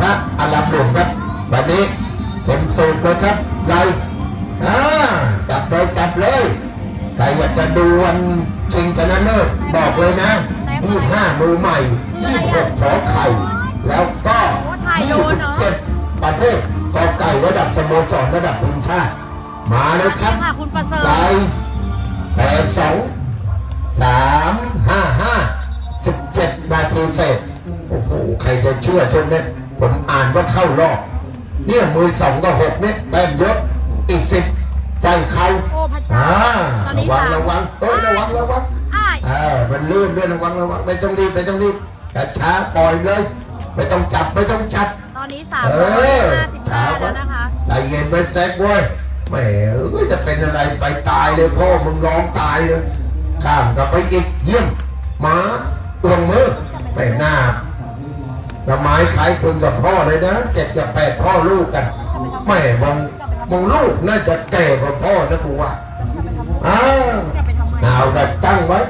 พระอารามหลวงครับ วันนี้เข็มสูตรเลยครับไรอ่าจับเลยจับเลย ใครอยากจะดูวันชิงชนะเลิศบอกเลยนะ25มือใหม่26ขอไข่ แล้วก็27ประเภทกอไก่ระดับสโมสรระดับทีมชาติ มาเลยครับค่ะคุณประเสริฐไลน์แปดสองสามห้าห้าสิบเจ็ดนาทีเสร็จโอ้โห ใครจะเชื่อชนเนี่ย ผมอ่านว่าเข้ารอบเนี่ยมือสองกับหกเนี่ยแต้มเยอะอีกสิบไฟเขาโอ้พระเจ้าอ่าตอนระนี้วังสามระวังเฮ้ยระวังระวังอ้ายเออมันลื่นด้วยระวังระวังไม่ต้องรีบไม่ต้องรีบแต่ช้าปล่อยเลย ไม่ต้องจับไม่ต้องจับ ตอนนี้สามเอร้อยอห้าสิบช้าห้าไว้แล้วนะคะ ใจเย็นไปแซกเว้ยแหมเอ้ยจะเป็นอะไรไปตายเลยพ่อมึงร้องตายเลยข้ามกลับไปอีกเยี่ยมหมาดวงมือไปหน้า ละไม้คล้ายคลึงกับพ่อเลยนะเจ็ดกับแปดพ่อลูกกันแม่มึงมึงลูกน่าจะแก่กว่าพ่อนะกูว่าอ้าวจะไปทำไมเอาดักตั้งไว้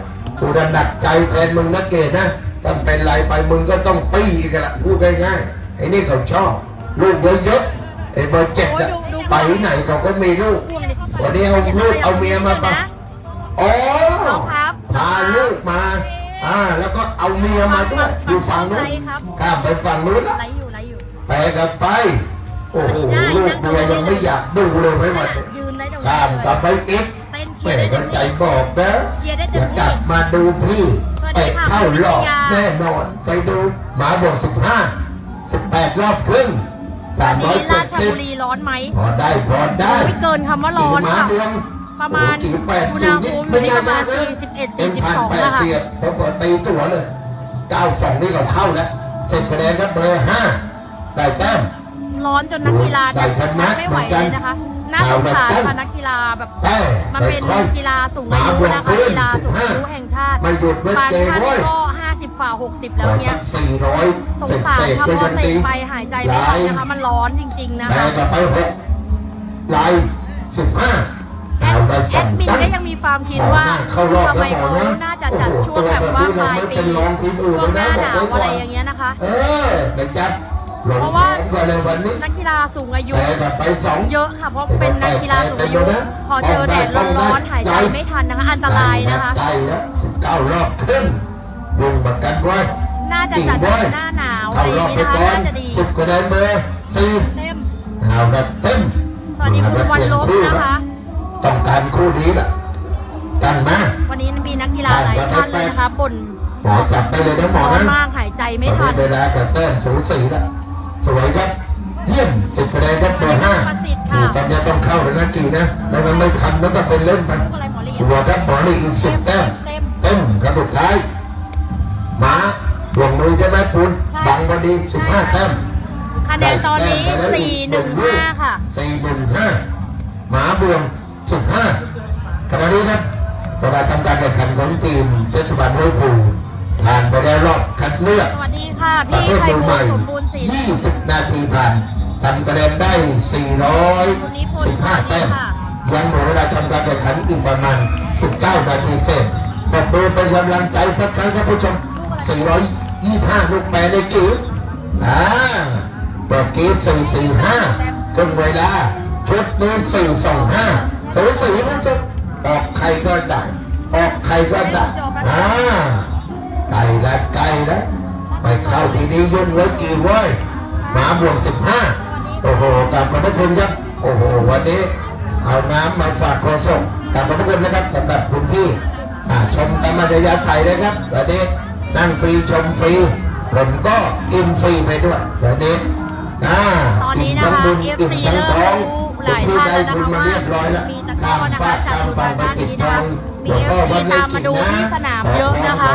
กูจะดักใจแทนมึงนะเกดนะถ้าเป็นไรไปมึงก็ต้องปี้กันละพูดง่ายๆไอ้นี่เขาชอบลูกเยอะๆไอ้เบอร์เจ็ดอะไปไหนเขาก็มีลูกพ่วงดิวันนี้เอาลูกเอาเมียมาปะอ๋อเอาครับพาลูกมา อ่า แล้วก็เอาเมียมาด้วยอยู่ฝั่งนู้นข้ามไปฝั่งนู้นละไหลอยู่ไหลอยู่แปลกันไป โอ้โหลูกเมียยังไม่อยากดูเลยไหมวันนี้ยืนได้เดี๋ยวข้ามกลับไปอีกเต้นเชีแม่ยร์ได้ก็เต็มใจที่บอกนะเชียร์ได้อเต็มย่ากที่ลับมาดูพี่สวัสดีเตะค่ะเข้ารอบคุณวิทยาแน่นอนไปดูหมาบวกสิบห้าสิบแปดรอบครึ่งสามร้อยนี่เจ็ราดชสิบบุรีร้อนไหมพอได้พอได้ไม่เกินคำว่าร้อนหมาค่ะบวง ประมาณโอ้โหกี่แปดอุณสี่หนิภูดมิอยู่ที่ประมาณนน41เอ็มพันแปด42 นะคะเสียบพอพอตีตัวเลยเก้าสองนี่เราเข้าแล้วเจ็ดคะแนนครับเบอร์ห้าได้แต้มร้อนจนนักกีฬาใส่ชนะไม่ไหวเลยนะคะน่าสงสารค่ะนักกีฬาแบบแต่มันเป็นค่อยกีฬาสูงอายุนะคะกีฬาสูงอายุแห่งชาติไม่หยุดไม่บางเกมท่านเว้ยก็50ฝ่า60แล้วขอเนี่ยตั้งสี่ร้อยสงเศษสารเศษค่ะก็เพยัราะงเตะดีไปหายใจไม่ทันนะคะมันร้อนจริง ๆ นะแต่คะกลับไปหกลายสิบห้า ดมินตั้งก็ยังมีความคิดหมอว่าหน้าเข้ารอบทำไมแล้วหมอเขานะน่าจะจัดโอ้โหช่วงแบบว่าตัวแบบนี้ปลายเราไม่ปีเป็นรองทีมอื่นช่วงหน้าเลยหนะนาวบอกไว้ก่อะไรอนอย่างเงี้ยนะคะ เออแต่ยัดหล่นเพราะว่าแขนก่อนเลยวันนี้นักกีฬาสูงอายุแต่กลับไปสองเยอะค่ะเพราะเป็นนักกีฬาสูงอายุพอเจอแดดร้อนๆหายใจไม่ทันนะคะ อันตรายนะคะใกล้แล้วสิบเก้ารอบครึ่งวงประกันไว้น่าจะจัดในหน้าหนาวอะไรเข้าอรย่าองบงี้ไปนะคะก่อนน่าจะดีสิบคะแนนเบอร์สี่เต็มเอาละเต็มสวัสดีคุณวันลบนะคะ ต้องการคู่นี้ละตั้งมา วันนี้มีนักกีฬาหลายท่านเลยนะคะบ่นหมอจับไปเลยนะหมอร้อนนะมากหายใจตไม่อนทันี้นเวลากับแต้มสูสีแล้วสวยครับ เยี่ยมสิบคะแนนครับเบอร์ห้าประสิทธิ์ค่ะนี่ตอนนี้ต้องเข้าเลยนะกี่นะไม่งั้นไม่ทันแล้วจะเป็นเล่นไปลูกอะไรหมอเหรียญหัวครับหมอนี่อีกสิบแต้มเต็มเต็มครับสุดท้ายหมาดวงมือใช่ไหมปุณใช่บังพอดีสิบห้าแต้มคะแนนตอนนี้415ค่ะสี่หนึ่งห้าหมาบวง สิบห้าขณะนี้ครับสำหรับทำการแข่งขันของทีมเทศบาลห้วยผูผ่านไปได้รอบคัดเลือกสวัสดีค่ะประพี่เภทไพมือบูใหลม่ย์สมบูรณ์ศรี20 นาทีผ่านทำคะแนนได้ 415 แต้มยังเหลือเวลาทำการแข่งขันอีกประมาณ 19 นาทีเศษตบมือเป็นกำลังใจสักครั้งครับผู้ชม 425 ลูกแปรในกีบอ่าเปิดกีบ445ครึ่งเวลาชุดนี้425 สูสีมันจะออกใครก็ได้ออกใครก็ได้อ่าไกลละไกลละไปเข้าทีนี้ยุ่งไว้กี่เว้ยหมาบวกสิบห้าโอ้โหกลับมาทุกคนครับโอ้โหวันนี้เอาน้ำมาฝากโคศกกลับมาทุกคนนะครับสำหรับคุณพี่อ่าชมตามมัธยาศัยนะครับวันนี้นั่งฟรีชมฟรีผมก็กินฟรีไปด้วยวันนี้อ่าตอนนี้อิ่มนะทั้งคะบุญ FC อิ่มทั้งท้องเริ่มรู้หลายท่านแล้วนะคะณพี่ได้บุญมา เรียบร้อยแล้วมีตะกร้อนะคะข้ามฟากจากข้ามหมู่ฟังบ้านไปด้านนี้นะองมีตามมาดูที่สนามเยอะนะคะ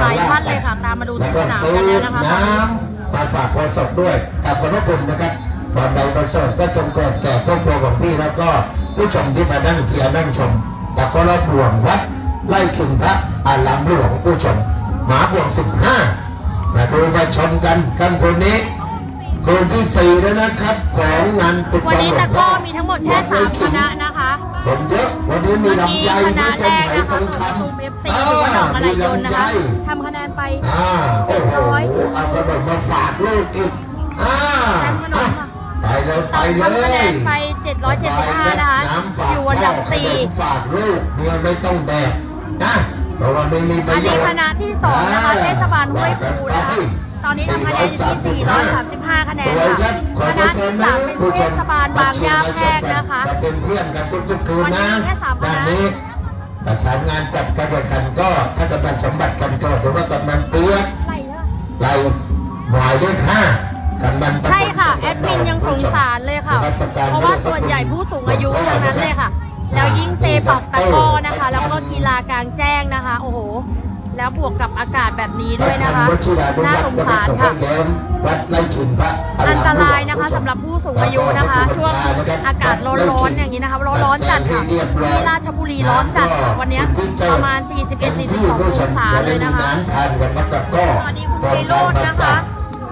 หลายท่านเลยค่ะตามมาดูที่สนามกันแล้วนะคะน้ำมาฝากโคศกด้วยกับขอบพระคุณนะครับความใดประเสริฐก็จงเกิดแก่ครอบครัวของพี่แล้วก็ผู้ชมที่มานั่งเชียร์นั่งชมจากก็รับหลวงวัดไล่ขิงพระอารามหลวงผู้ชมหมาบวงสิบห้ามาดูมาชมกันกันคนนี้ คืนที่สี่แล้วนะครับ ของงานปิดวันทองนี้หลวตะงกพ่ร้ออมีทั้งหมดแค่สามคณะนะคะคนเยอะวันนี้มีเมื่อกี้ลำไยคณะมีแรจันกไหนะคะทองคือคกลุ่ม FC ำหรือว่าหนองอะไรยนต์นะคะมีลำไยทำคะแนนไป อ่าโอ้โหเอากระดมมาฝากลูกอีกอ่าเลยไปเลทำคะแนยนไป 775 นะคะน้ำฝากอยู่อันดับพ่ขนมฝากลูกเมียไม่ต้องแบกนะเพราะว่าไม่มีป4อัระนโยนี้ชน์ คณะที่ 2 นะคะ เทศบาลห้วยปูนะคะต อนนี้ทำคะแนนอยู่ที่ 435 คะแนนสวยครัค่ะบขอคเชิณะญที่เชิญนะ3เป็นผู้ชเทมศบาลบางยาแพรกนะคะมาเป็นเพื่อนกันทุกๆคืนวันนี้นะมีแค่สามคณะด้านนี้ประสานงานจัดการแข่งขันก็ถ้ากำนันสมบัติกันโจหรือว่ากำนันเปียกไหลเยอะไล่หมายด้วยห้ากำนันตำบลใช่ค่ะแอดมินยังสงสารเลยค่ะ เพราะว่าส่วนใหญ่ผู้สูงอายุทั้งนั้นเลยค่ะ แล้วยิ่งเซปักตะกร้อนะคะ แล้วก็กีฬากลางแจ้งนะคะ โอ้โห แล้วบวกกับอากาศแบบนี้ด้วยนะคะวัดชิรานุน่าวัดสงวัดสารหลวงพ่ค่ะอแย้มวัดไร่ขิงพระอันตรายนะคะสำหรับผู้สูงอายุนะคะ ช่วงอากาศร้อนๆอย่างนี้นะคะร้อนๆจัดค่ะที่ราชบุรีร้อนจัดค่ะวันนี้ประมาณ 41-42องศาเลยนะคะน้ำทานกันแล้วก็สวัสดีคุณไพโรจน์นะคะ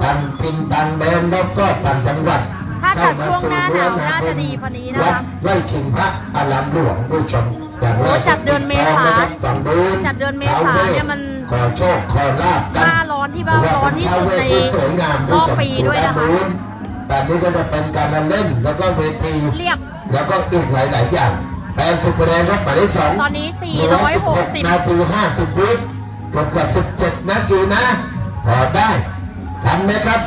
ตันพินตันแบนแล้วก็ตันจังหวัดถ้าจัดช่วงหน้าหนาวน่าจะดีกว่านี้นะคะวัดไร่ขิงพระอารามหลวงผู้ชมอย่างแร โอ้กจัดเดือนเมษาฝั่งนู้นจัดเดือนเมษาเนี่ยมันขอโชคขอลาบหกันน้าร้อนที่ว่าร้อนที่สุดในสวยงามรอบปีด้วยนะคะแต่นี่ก็จะเป็นการเล่นแล้วก็เวทีเรียบแล้วก็อีกหลาย ๆ อย่างแปดสิบคะแนนครับหมายเลขสองตอนนี้460นาทีห้าสิบวิเกือบเกือบสิบเจ็ดนาทีนะ พอได้ทันไหมครับ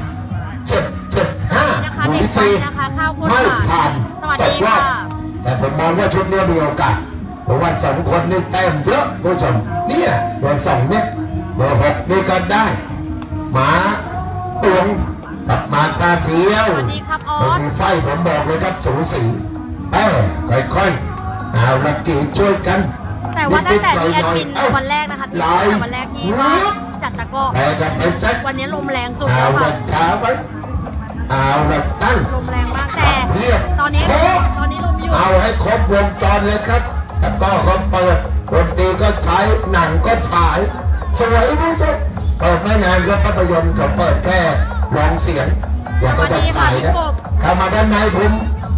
เจ็ดเจ็ดห้านะคะหมุเด็นกไฟสี่นะคะข้าวโพดไม่หวานผ่านสวัสตดีกรอบค่ะแต่ผมมองว่าชุดนี้มีโอกาสเพ ราะว่าสองคนนี่แต้มเยอะผู้ชมเนี่ยเบอร์สองเนี่ยเบอร์หกนี่ก็ได้หมาตวงกับหมาตาเดียวสวัสดีครับออไม่สมีไฟผมบอกเลยครับสูสีแต่ค่อยๆเอาละกี่ช่วยกัน แต่ว่าตั้งแต่ที่แอดมินเอ้าวันแรกนะคะที่ไลตั้งแต่น์วันแรกที่ว่าจัดตะกร้อแต่กับเป็นแซกวันนี้ลมแรงสุดเอาแล้วละค่ะช้าไว้เอาละตั้งลมแรงมากแต่เพียบตอนนี้โอ้ตอนนี้ลมอยู่เอาให้ครบวงจรเลยครับ แล้วก็เขาเปิดดนตรีก็ใช้หนังก็ฉาย สวยรู้จักเปิดไม่นานก็ภาพยนตร์เขาเปิดแค่ร้องเสียงอย่าก็จะฉายนะเข้ามาด้านในผม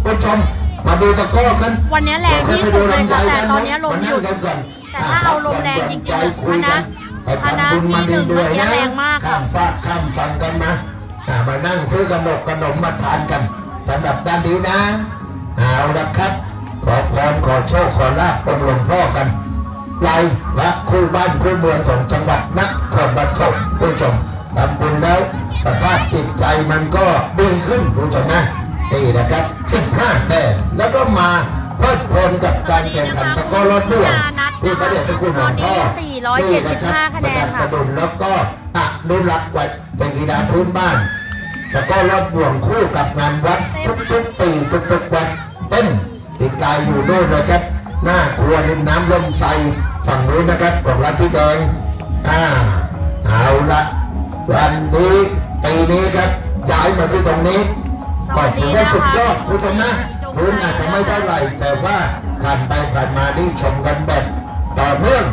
ผู้ชมมาดูตะกร้อกันวันนี้แรงที่สุดเลยค่ะแต่ตอนนี้ลมหยุดมานั่งกันก่อนแต่ถ้าเอาลมแรงจริงๆใจคุยคณะกันไปคณะทำบุญมาที่หนึ่งด้วยเมื่อกี้นะแรงมากข้ามฟากข้ามฟังกันนะอ่ามานั่งซื้อขนมขนมมาทานกันสำหรับด้านนี้นะเอาละครับ ขอพรขอโชคขอลาบองค์หลวงพ่อกันไล่พระคู่บ้านคู่เมืองของจังหวัดนครปฐมผู้ชมทำบุญแล้วสภาพจิตใจมันก็ดีขึ้นผู้ชมนะนี่นะครับ15แต้มแล้วก็มาเพลิดเพลินกับการแข่งขันตะกร้อรถด้วงที่พระเดชพระคุณหลวงพ่อนนี้475คะแนนค่ะสนับสนุนแล้วก็อนุรักษ์ไว้เป็นกีฬาพื้นบ้านแล้วก็รอบบ่วงคู่กับงานวัดทุกๆปีทุกๆวันเต้น ติดกายอยู่นู่นนะครับ หน้าครัวริมน้ำลมใสฝั่งนู้นนะครับของร้านพี่แดงอ่าเอาละวันนี้ปีนี้ครับย้ายมาที่ตรงนี้ก็ถือว่าสุดยอดผู้ชมนะพื้นอาจจะไม่เท่าไหร่แต่ว่าผ่านไปผ่านมานี่ชมกันแบบต่อเนื่อง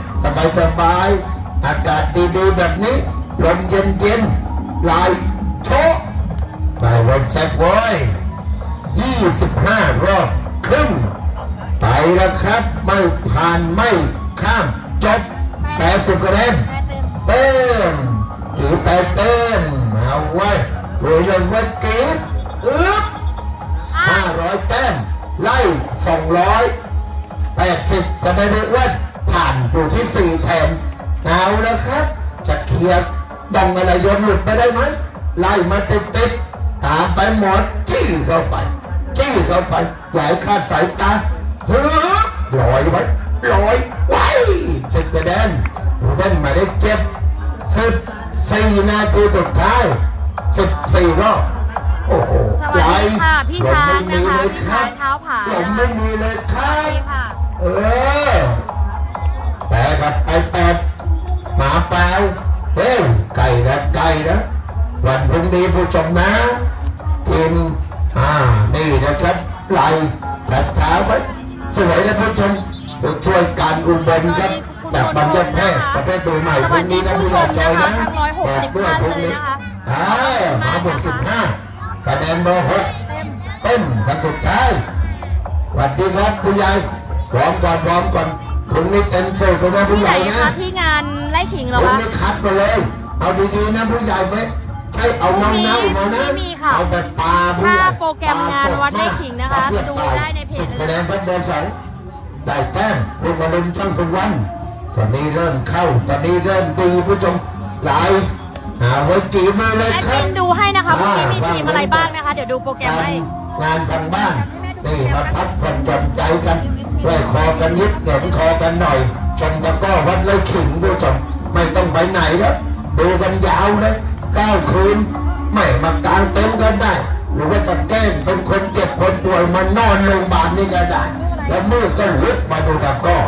สบายๆอากาศดีๆแบบนี้ลมเย็นๆลายโชะได้วันแซกไว้25 รอบ ครึ่งไปแล้วครับ ไม่ผ่านไม่ข้ามจบ80คะแนนแม่เต็มเต็มกี่แปดเต็มเอาไว้รวยเลยไว้กีบอึ๊บอ้าว500แต้มไล่280จะไม่ได้อ้วนผ่านอยู่ที่4แถมเอาแล้วครับ จะเคลียร์ดองอะไรยนหลุดไปได้ไหมไล่มาติดติดตามไปหมดจี้เข้าไปจี้เข้าไป หลายคาดสายตาฮึบลอยไว้ลอยไว้สิบคะแนนผู้เล่นหมายเลขเจ็ดสิบสี่นาทีสุดท้ายสิบสี่รอบโอ้โหสวัสดีค่ะพี่ช้างนะคะลมไม่มีเลยพี่ครัช้าบงเท้าผาลมนะคะไม่มีเลยคสรัวัสบดีค่ะเออแต่กับไปแปดหมาเปล่าเอ้ยไก่นะไก่นะ วันพรุ่งนี้ผู้ชมนะทีมอ่านี่นะครับ ไหลชัดช้าไว้สวยนะผู้ชมผู้ช่วยการอุบลครับจากบรรยแพทย์ประเภทดูใหม่พรุ่งนี้นะผู้ใหญ่ใจนะบอกด้วยพรุ่งนี้อ่ามาบวกสิบห้าคะแนนเบอร์หกเต็มเต้นกันสุดท้ายสวัสดีครับผู้ใหญ่พร้อมก่อนพร้อมก่อนพรุ่งนี้เต็มสูตรเลยนะผู้ที่ใหไหนญ่นะคะที่งานไล่ขิงเหรพอรุ่งคะนี้คัดมาเลย เอาดีๆนะผู้ใหญ่ไหมใช่เอาน้ำเน่ามานะไม่มีค่ะเอาแบบปลาผู้ถ้าใหญ่โปรแกรมงานวัดไร่ขิง นะคะปลาเพื่อดูปลาได้ในเพจสิบคะแนนพันเบอร์สองได้แต้มลูกมาลุนช่างสุวรรณตอนนี้เริ่มเข้า ตอนนี้เริ่มดีผู้ชมหลายหาไว้กี่มือเลยแอดครัมิบนดูให้นะคะพรุ่งนี้มีทีมอะไรบ้างนะคะ เดี๋ยวดูโปรแกรมให้งานทางบ้านนี่มาพักผ่อนหย่อนใจกันด้วยคอกันนิดเหนียวคอกันหน่อยชมตะกร้อวัดเลยขิงผู้ชมไม่ต้องไปไหนแล้วดูกันยาวเลยเก้าคืนไม่มากางเต็นท์กันได้ หรือว่าจะแกล้งเป็นคนเจ็บคนป่วยมานอนโรงพยาบาลนี่ก็ได้ แล้วมืดก็ลุกมาดูตะกร้อ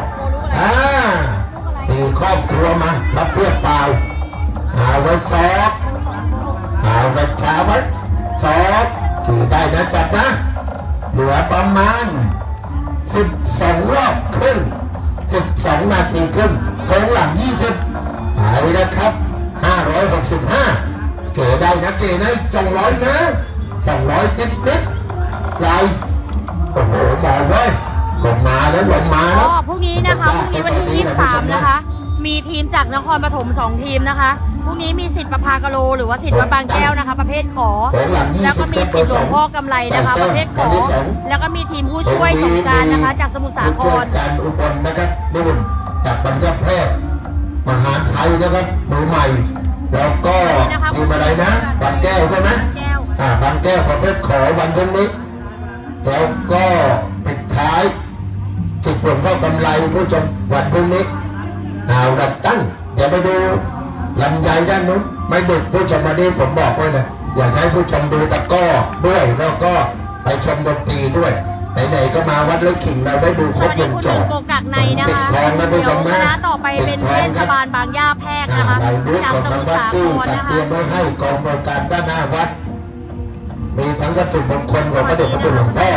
อ่ามีครอบครัวมารับเพื่อนเปล่าหาไว้ซอกเอาไปเช้าไว้สองขี่ได้นะจัดนะ เหลือประมาณ12รอบครึ่ง12นาทีครึ่งโค้งหลัง20หายนะครับ565เก๋ได้นะเก๋นะ200นะ 200นิดนิดๆไรโอ้โหหมอเว้ยลงมาแล้วลงมาอ๋แล้อวพรุ่งนี้นะคะพรุ่งนี้วันที่ 23 นะคะ มีทีมจากนครปฐม2 ทีมนะคะพรุ่งนี้มีสิทธิ์ประภากะโล หรือว่าสิทธิ์วัดบางแก้วนะคะ ประเภทขอของหลัง20แล้วก็มีสิทธิ์หลวงพ่อกำไรนะคะ ประเภทขอ แล้วก็มีทีมผู้ช่วยสงกรารนะคะ จากสมุทรสาคผู้ช่วยรการอุบลนะครับนู่นจากบรรยาแพทย์มหาไทยนะครับมือใหม่ แล้วก็ทีมอะไรนะบางแก้วใช่ไหมแก้ว อ่าบางแก้วประเภทขอวันพรุ่งนี้ แล้วก็ปิดท้ายจิตหลวงพ่อกำไรผู้ชมวันพรุ่งนี้หาวดับตั้งอย่าไปดูลำไยด้านนู้นไม่ดุผู้ชมวันนี้ผมบอกไว้เลยอยากให้ผู้ชมดูตะกร้อด้วยแล้วก็ไปชมดนตรีด้วยไหนๆก็มาวัดเล็กขิงเราได้ดูคสรบวัสวดีงคุณจลุรงโกกักในนะคะปิดทองนะเดี๋ผู้ยวชมคนะณะต่อไปเป็นเทศบาลบางย่าแพรกนะคะรายรู้จากของสทามุงทรวัดสาคที่รจัดนะคะเตรียมไว้ให้กองบริการด้านหน้าวัด มีทั้งวัตถุมงคลของพระเดชพระคุณหลวงพ่อ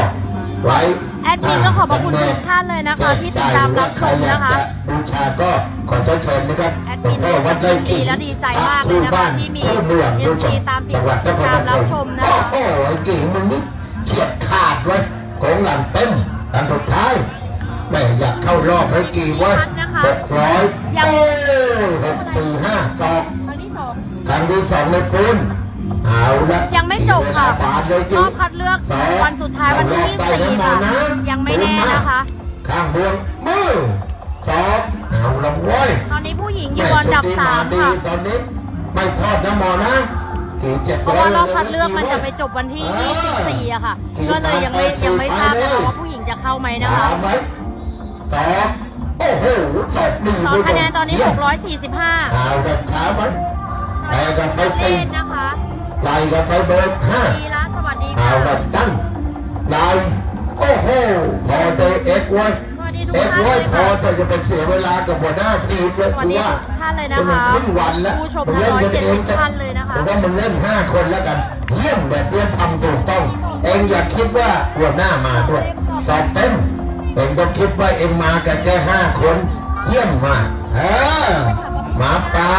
ไว้แอดมินก็ขอบพระคุณทุกท่านเลยนะคะ ที่ติดตามรับชมนะคะบูชาก็ขอเชิญเชิญนะครับแอดหลมิวนงพ่อวัดไร่ขิงดีและดีใจมากเลยนะคะคู่บ้านที่มีคู่เมือง FC ผู้ชมตามติดจังหวัดนครตามรับชมนะคะโอ้โหไอ้กิ่งมึงนี่เฉียดขาดไว้ของหลังเต็มอันสุดท้ายแม่อยากเข้ารอบไม่กี่วะหกร้อยโอ้ยหกสี่ห้าสองครั้งที่สองครั้งที่สองในปุน เอาละยังไม่จบค่ะบาทเลยรอบคัดเลือกวันสุดท้ายวันที่24ค่ะ ยังไม่แน่นะคะ ข้างบวงมือสองเอาละเว้ยตอนนี้ผู้หญิงอยู่อันดับสามดีค่ะตอนนี้ไม่ทอดนะหมอนะกี่เจ็ดเพราะว่ารอบคัดเลือกมันจะไปจบวันที่ 24อะค่ะ ก็เลยยังไม่ยังไม่ทราบนะคะว่าผู้หญิงจะเข้าไหมนะคะสามไว้สองโอ้โหสอบดีตอนคะแนนตอนนี้ 645เอาแบบเช้ามันสวัสดีคุณเล่นนะคะ ไล่กันไปเบอร์ห้าดีละสวัสดีเอาค่ะแบบตั้งไล่โอ้โหพอใจเอ็กไว้สวัสดีทุกเอ็กท่านไว้เลยพอค่ะจะจะเป็นเสียเวลากับหัวหน้าทีมเลยสวัสกูดีว่าทุกท่านเลยนะคะมัครึ่งวันแล้วผู้ชมนเล่นกันเอง170ท่านเลยนะคะ ผมว่ามันเล่นห้าคนแล้วกันเยี่ยมแบบเนี้ยทำถูกต้อง เองอย่าคิดว่าหัวหน้ามาด้วยสอบเต็มเองต้องคิดว่าเองมากันแค่ห้าคนเยี่ยมมากเออหมาเปล่า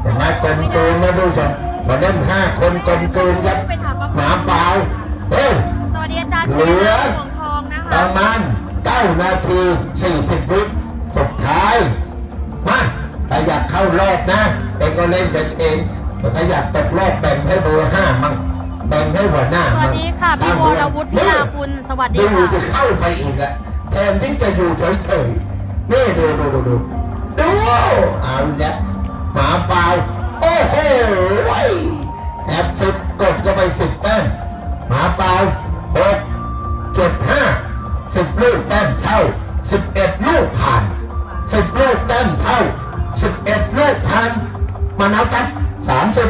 แต่มากลมเกินนะดูจน พอเล่นห้าคนกลมเกินครับไปถามว่าหมาเปล่าเอ้ยสวัสดีอาจารย์เหลือหวงทองนะคะประมาณ9นาที40วิสุดท้ายมาถ้าอยากเข้ารอบนะเองก็เล่นเป็นเองแต่ถ้าอยากตกรอบแบ่งให้เบอร์ห้ามั่งแบ่งให้หัวหน้าสวัมั่สงดีค่ะพี่วรวุฒิพิลาคุณสวัสดีดูค่ะจะเข้าไปอีกอะแทนที่จะอยู่เฉยๆนี่ดูดูดูดูดูเอาอีกแล้วหมาเปล่า โอ้โหแอบสิบกดก็ไปสิบแต้มหมาเปล่าหกเจ็ดห้าสิบลูกแต้มเท่าสิบเอ็ดลูกผ่านสิบลูกแต้มเท่าสิบเอ็ดลูกผ่านมาเอากันสามสิบ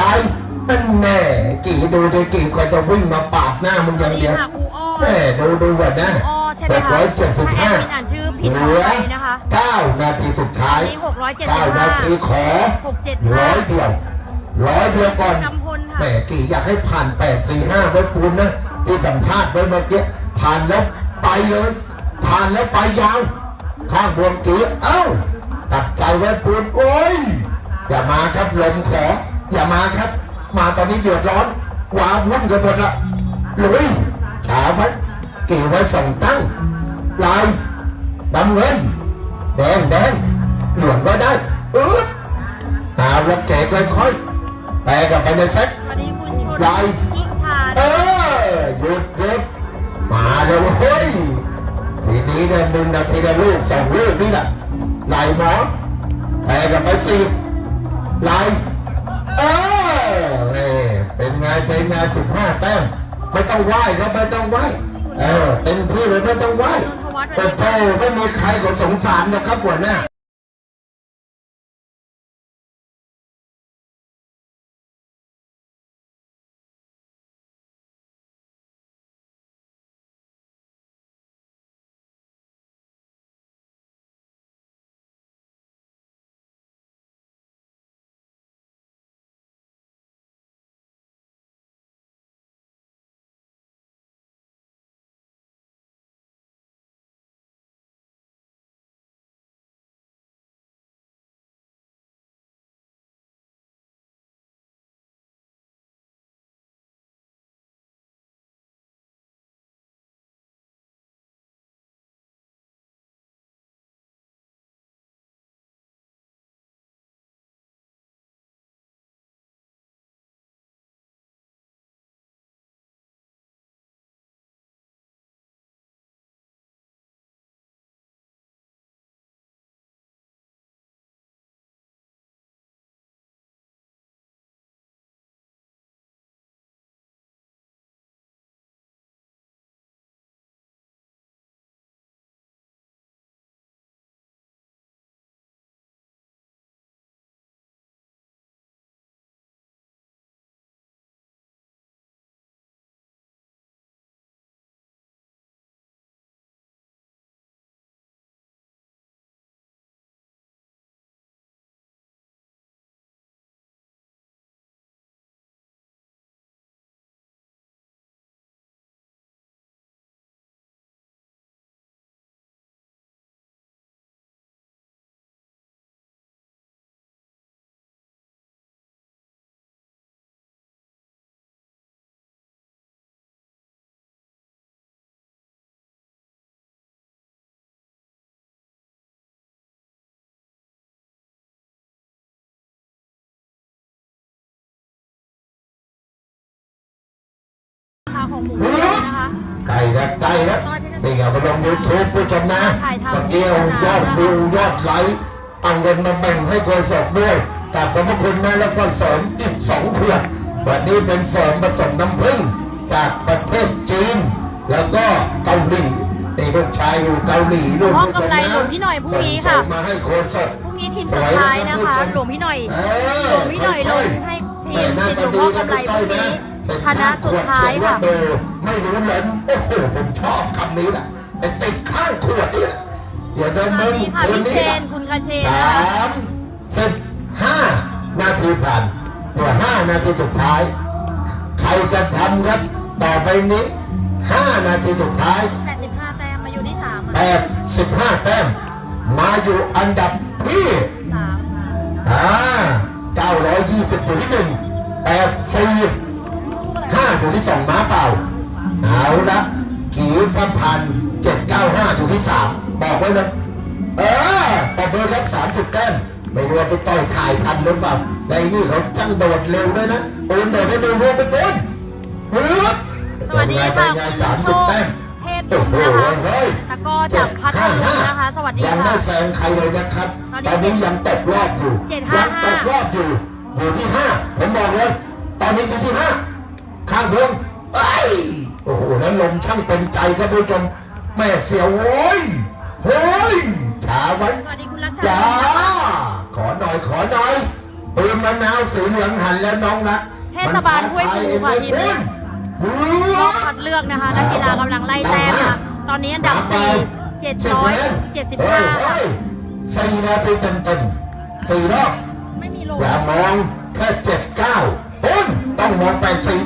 ลายมันแน่กี่ดูดิกี่คนจะวิ่งมาปาดหน้ามึงอสวัย่าสงดีเดียวค่ะครูอ้อแม่ดูดูว่านะครูอ้อใช่ไหมหกคะร้อยเจ็ดสิบถ้าแอห้าดมินอ่านชื่อ ผิดเหขอลือไปนะคะเก้านาทีสุดท้ายอันนี้หกร้อยเจ็ดสิเก้าบนาห้าทีขอหกเจ็ดร้ห้าอยเดียวร้อยเดียวก่อน กำพลค่ะ แหม่กี่อยากให้ผ่านแปดสี่ห้าไว้ปูนนะที่สัมภาษณ์ไว้เมื่อกี้ผ่านแล้วไปเลย ผ่านแล้วไปยาว ข้างบวงกี่เอ้า ตัดใจไว้ปูน โอ้ย อย่ามาครับลมขอ อย่ามาครับ มาตอนนี้เดือดร้อนว้าวุ่นกันหมดละลุยฉาไว้กี่ไว้ส่งตั้งลาย ดำเงิน แดงแดงเหลืองก็ได้อืดหาว่าแกค่อยๆแต่กลับไปในเซ็ตสวัสดีคุณชนไลฟ์ทิชาเออหยุดหยุดมาเลยเฮ้ยทีนี้เนี่ยมึงนาทีละลูกสองลูกนี่แหละไหลหมอแต่กลับไปสิไหลเออเอ้ยเป็นไงเป็นไงสิบห้าแต้มไม่ต้องไหว้ครับไม่ต้องไหว้เออเต็มที่เลยไม่ต้องไหว้ โอ้โหไม่มีใครก็สงสารนะครับหัวหน้าาคาของหมูเด้งนะคะไก่นะไก่นะนี่เอาไปลงยูทูบผู้ชมนะถ่ายทำวันเดียวยอดวิวยอดไลค์เอาเงินมาแบ่งให้โกศกด้วยแต่ขอบพระคุณนะแล้วก็เสริมอีกสองขวดวันนี้เป็นเสริมผสมน้ำผึ้งจากประเทศจีน แล้วก็เกาหลีนี่ลูกชายอยู่เกาหลีลูกมอบผู้ชมกำไรนะหลวงพี่หน่อยพรุ่งนี้ค่ะส่งมาให้โกศกพรุ่งนี้ทีมสุดท้ายนะคะหลวงพี่หน่อยเออหลวงพี่หน่อยลงให้ทีมทีมหลวงพ่อกำไรพรุ่งนี้ คณะสุดท้ายค่ะเออไม่รู้ล้นโอ้โหผมชอบคำนี้แหละไอ้ติดข้างขวดนี่แหละเดี๋ยวจะสวัมึสงดีค่ะคืนพี่นี้เชนะนคุณคาเชนสานะคะมสิบห้านาทีผ่านเหลือห้านาทีสุดท้าย ใครจะทำครับ ต่อไปนี้ห้านาทีสุดท้าย85แต้มมาอยู่ที่3แปดสิบห้าแต้มมาอยู่อันดับที่3ค่ะอ่าเก้าร้อยยี่สิบอยู่ที่หนึ่งแปดสี่ ห้าอยู่ที่สองม้าเปล่าเอาละกีพระพันเจ็ดเก้าห้าอยู่ที่สามบอกไว้นะเออปอบเบอร์ครับสามสิบแต้มไม่รู้ว่าไปต่อยถ่ายทันหรือเปล่าในนี่เขาช่างโดดเร็วด้วยนะปูนโดดให้เร็วๆไปปูนฮึบสวัสดีค่ะเป็นไงคุณสามโชสิบคแต้มเทพจุ๋มนะคะตะกร้อจากพัทลุงนะคะ สวัสดียังค่ะไม่แซงใครเลยนะครับตตออนนนี้นี้ยังตกรอบอยู่เจ็ดห้ายัห้าตกรอบอยู่อยู่ที่ห้าผมบอกเลยตอนนี้อยู่ที่ห้า ข้างพวงเอ้ยโอ้โหนั้นลมช่างเป็นใจครับผู้ชมแม่เสียวโว้ยโฮ้ยช้าไว้สวัสดีคุณรัชจ้าชาขอหน่อยขอหน่อยปืนมะนาวสีเหลืองหันแล้วน้องนะเทศบาลห้วยภูค่ะทีมนี้รอบคัดเลือกนะคะนักกีฬากำลังไล่แต้มค่ะตอนนี้อันดับ4 775ค่ะสี่นาทีเต็มๆสี่รอบไม่มีลงอย่ามองแค่เจ็ดเก้าปุ้นต้องมองไปสี่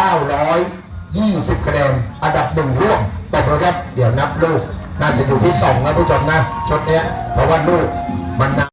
920 คะแนนอันดับหนึ่งร่วมตบเลยครับ เดี๋ยวนับลูก น่าจะอยู่ที่สองนะผู้ชมนะ ชุดเนี้ยเพราะว่าลูกมันน